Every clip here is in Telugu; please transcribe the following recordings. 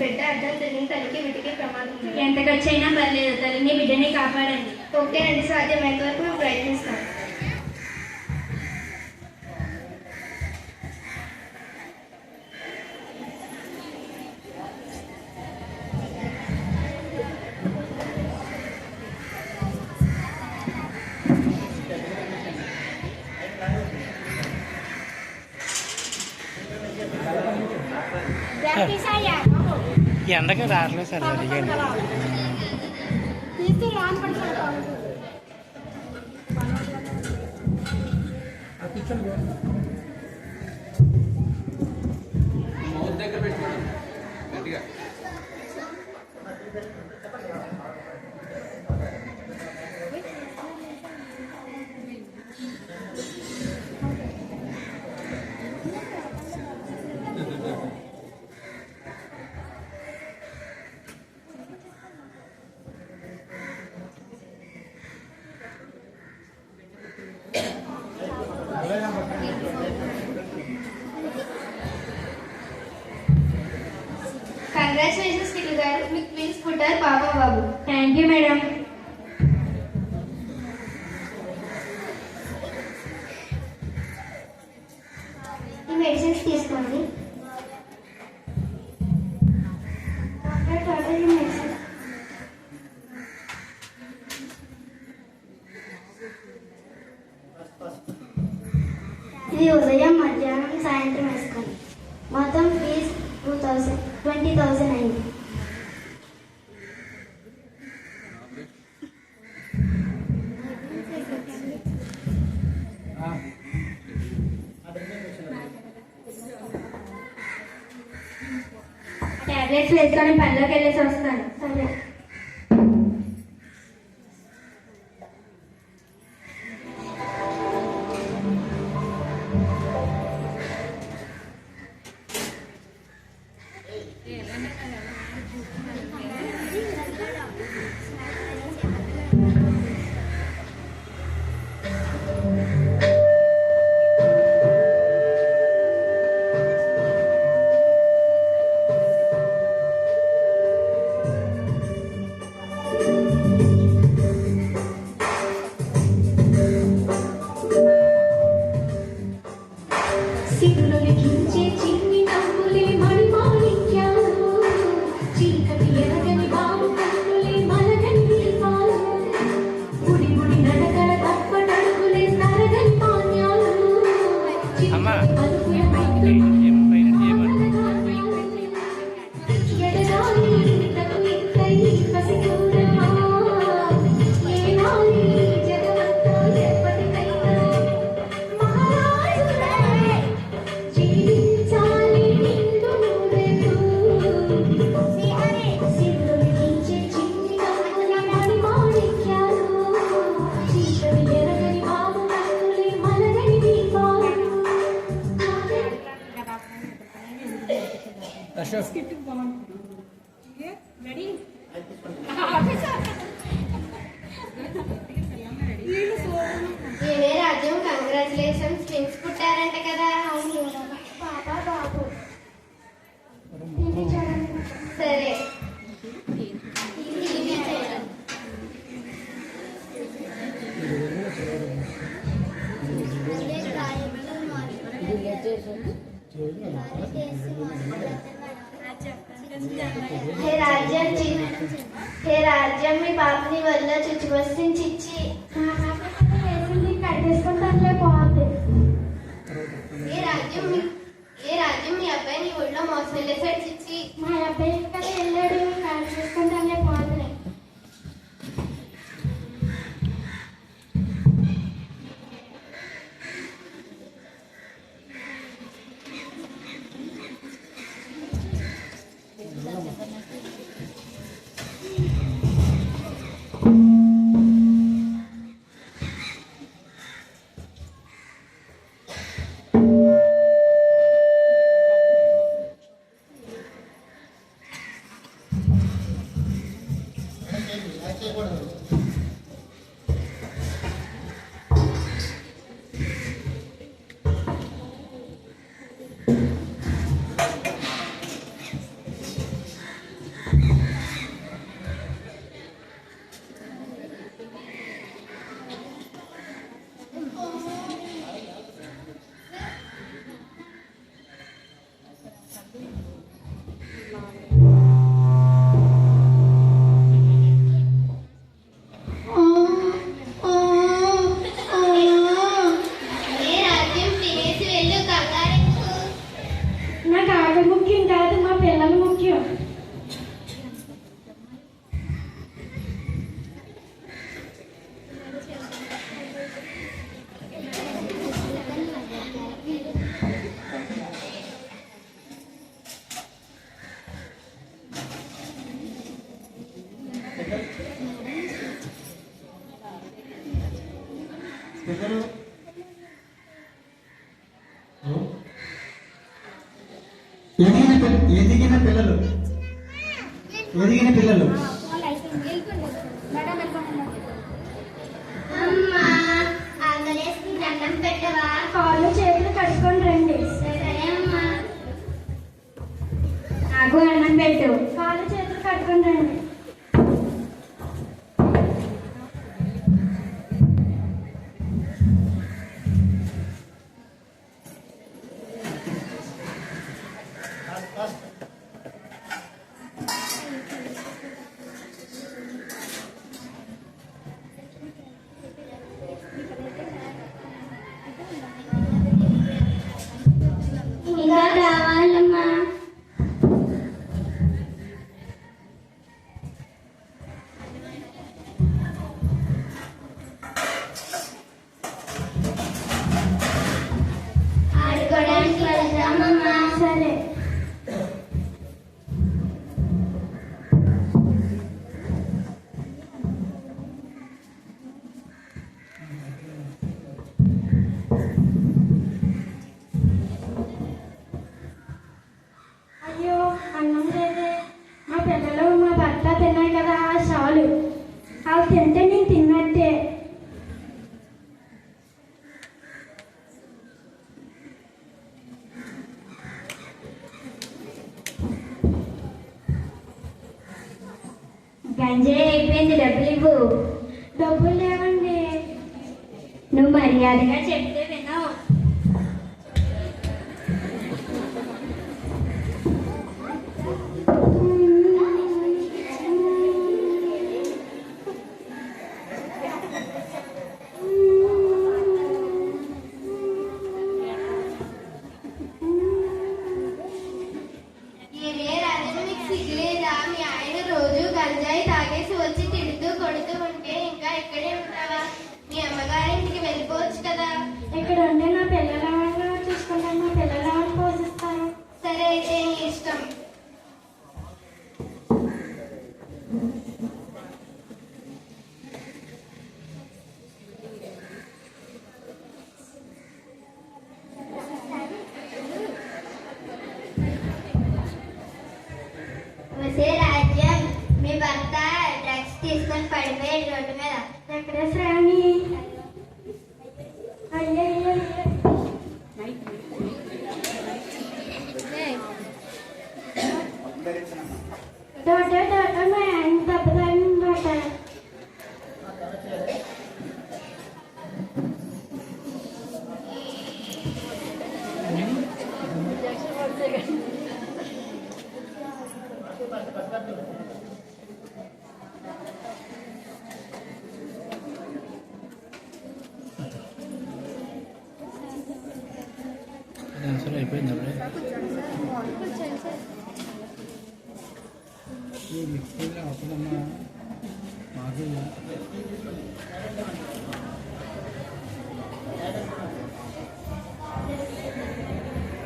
బిడ్డ తెలియని తల్లికి ప్రమాదం ఎంత పర్లేదు తల్లిని బిడ్డని కాపాడండి. ఓకేనండి సాధ్యమైనంత వరకు మేము ఎండకి రావట్లేదు సార్ అడిగాను కూర్చోండి ఇది ఉదయం మధ్యాహ్నం సాయంత్రం వేసుకోండి. మొత్తం fees two thousand twenty thousand అయింది. ట్యాబ్లెట్స్ వేసుకొని పనిలోకి వెళ్ళేసి వస్తాను. 对，来来来来来来。ಕೊಡೋದು అవి ముఖ్యం కాదు మా పిల్లలు ముఖ్యం దగ్గు అన్నం పెట్టు. కాళ్ళు చేతులు కట్టుకుంటాను ఎంజాయ్ అయిపోయింది డబ్బులు ఇవ్వు. డబ్బులు లేవండి. నువ్వు మర్యాదగా చెప్తే వెళ్ళిపోవచ్చు కదా? ఇక్కడ ఉండే నా పిల్లలు చూసుకుంటాను నా పిల్లలు పోషిస్తాను సరే అయితే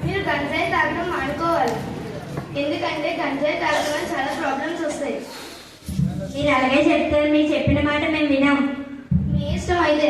మీరు గంజాయి తాగడం మానుకోవాలి. ఎందుకంటే గంజాయి తాగడం చాలా ప్రాబ్లమ్స్ వస్తాయి. మీరు అలాగే చెప్తారు మీరు చెప్పిన మాట మేము వినాం మీ ఇష్టం అయితే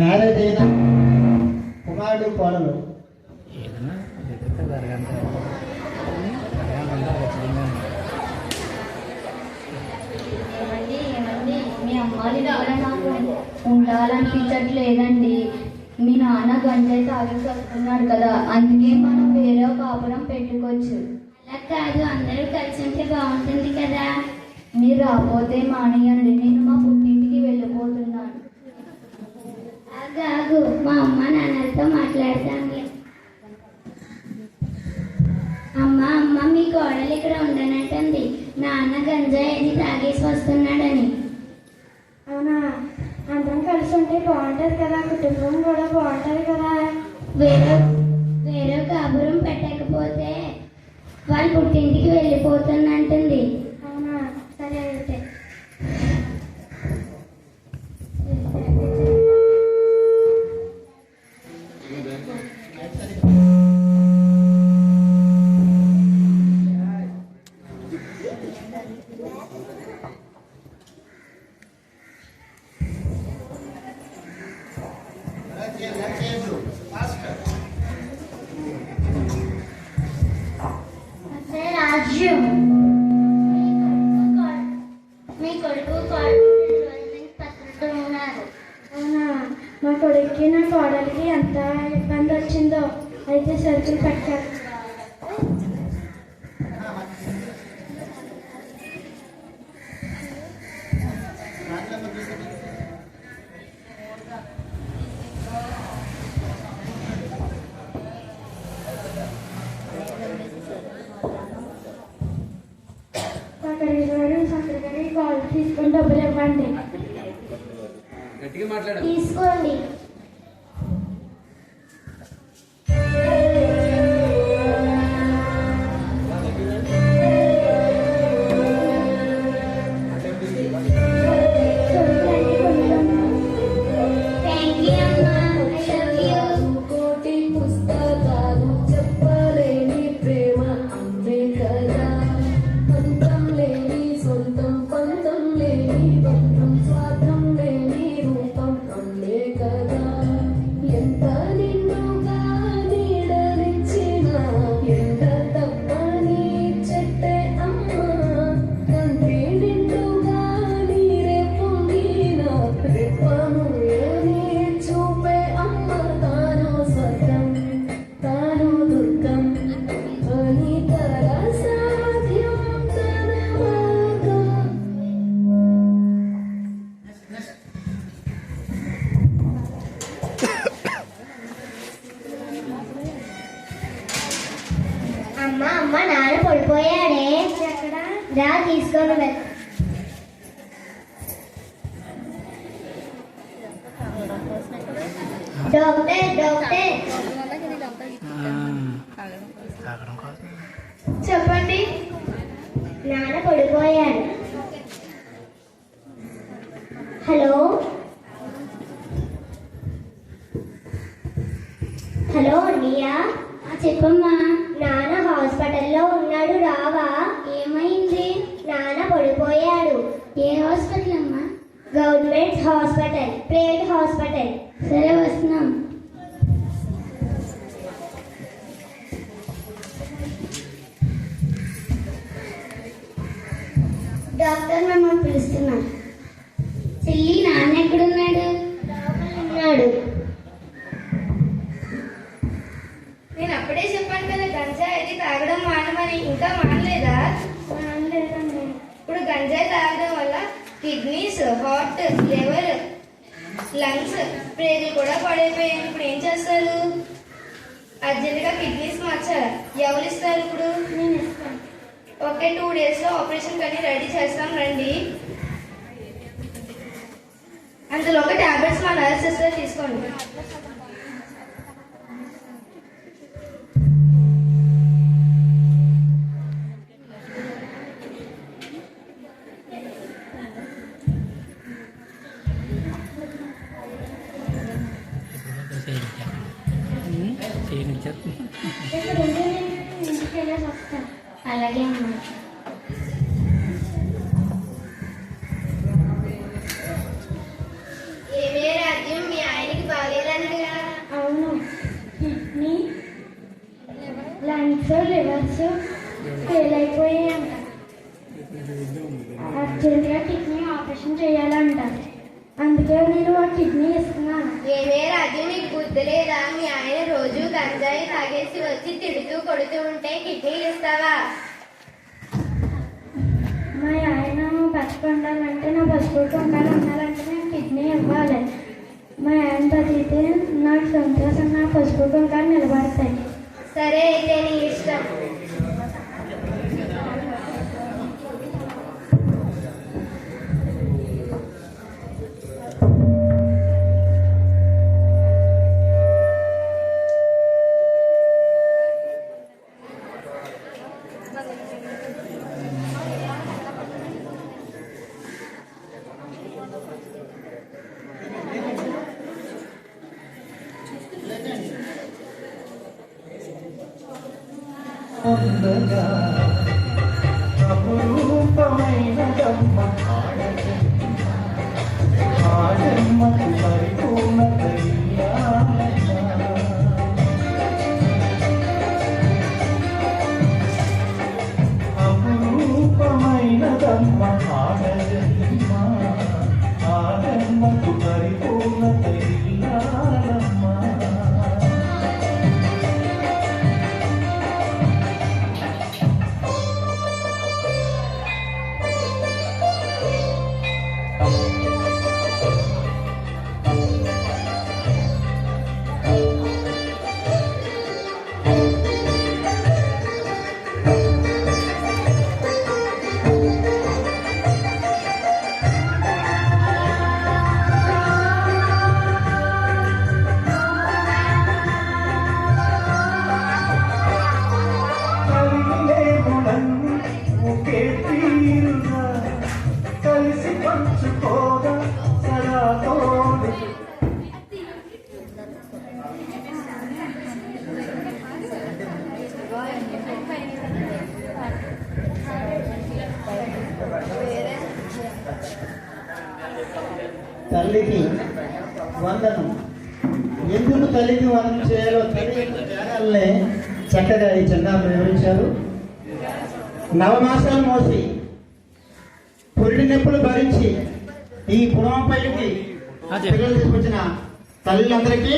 మ్యారేజ్ అయిన కుమారుడు కోడలు. ఉండాలనిపించట్లేదండి. మీ నాన్న గంజాయి తాగేసి వస్తున్నాడు కదా అందుకే మనం వేరే కాపురం పెట్టుకోవచ్చు. అలా కాదు అందరూ కలిసి ఉంటే బాగుంటుంది కదా. మీరు రాకపోతే మానేయండి నేను మా పుట్టింటికి వెళ్ళిపోతున్నాను ఆగు మా అమ్మ నాన్నలతో మాట్లాడతానులే అమ్మ అమ్మ మీ కోడలు ఇక్కడ ఉండనట్టుంది. నాన్న గంజాయి అది తాగేసి వస్తున్నాడని. అవునా? అందరం కలిసి ఉంటే బాగుంటుంది కదా. కుటుంబం కూడా బాగుంటుంది కదా. వేరే వేరే కాపురం పెట్టకపోతే వాళ్ళ పుట్టింటికి వెళ్ళిపోతున్నట్టుంది కొడుక్కి నా కోడలికి ఎంత ఇబ్బంది వచ్చిందో అయితే సరుకులు పెట్టారు. കൊടുക്കുകയാണ് ഹലോ ഹലോ റിയ ആ ചെപ്പമ്മ అప్పుడే చెప్పాను కదా గంజాయి అది తాగడం మానమని. ఇంకా మానలేదా? ఇప్పుడు గంజాయి తాగడం వల్ల కిడ్నీస్ హార్ట్ లివర్ లంగ్స్ ప్రేగులు కూడా పడైపోయాయి. ఇప్పుడు ఏం చేస్తారు? అర్జెంటుగా కిడ్నీస్ మార్చాలి? ఎవరు ఇస్తారు ఇప్పుడు? ఓకే టూ డేస్లో ఆపరేషన్ కానీ రెడీ చేస్తాం రండి. అందులో ఒక టాబ్లెట్స్ మా నర్స్ సిస్టర్ తీసుకోండి. చేయనిచ్చారు ఇక్కడ కొడుతూ ఉంటే కిడ్నీలు ఇస్తావా మా ఆయన బతుకు ఉండాలంటే నా బతుకు ఉండాలి ఉండాలంటే నేను కిడ్నీ ఇవ్వాలి. మా ఆయన బతికితే నాకు సంతోషం నా పసుపు కుంకాలు నిలబడతాయి. సరే అయితే నీ ఇష్టం. andalhar వందనం. ఎందుకు తల్లికి వందనం చేయాలో త్యాగాలనే చక్కగా ఈ చందాలు వివరించారు. నవమాసాలు మోసి పురిటి నొప్పులు భరించి ఈ పుడమపల్లికి పిల్లలు తీసుకొచ్చిన తల్లులందరికీ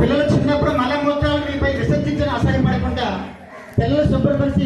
పిల్లలు చిన్నప్పుడు మలమూత్రాలు మీపై విసర్జించిన అసహ్యపడకుండా పిల్లలు శుభ్రపరిచి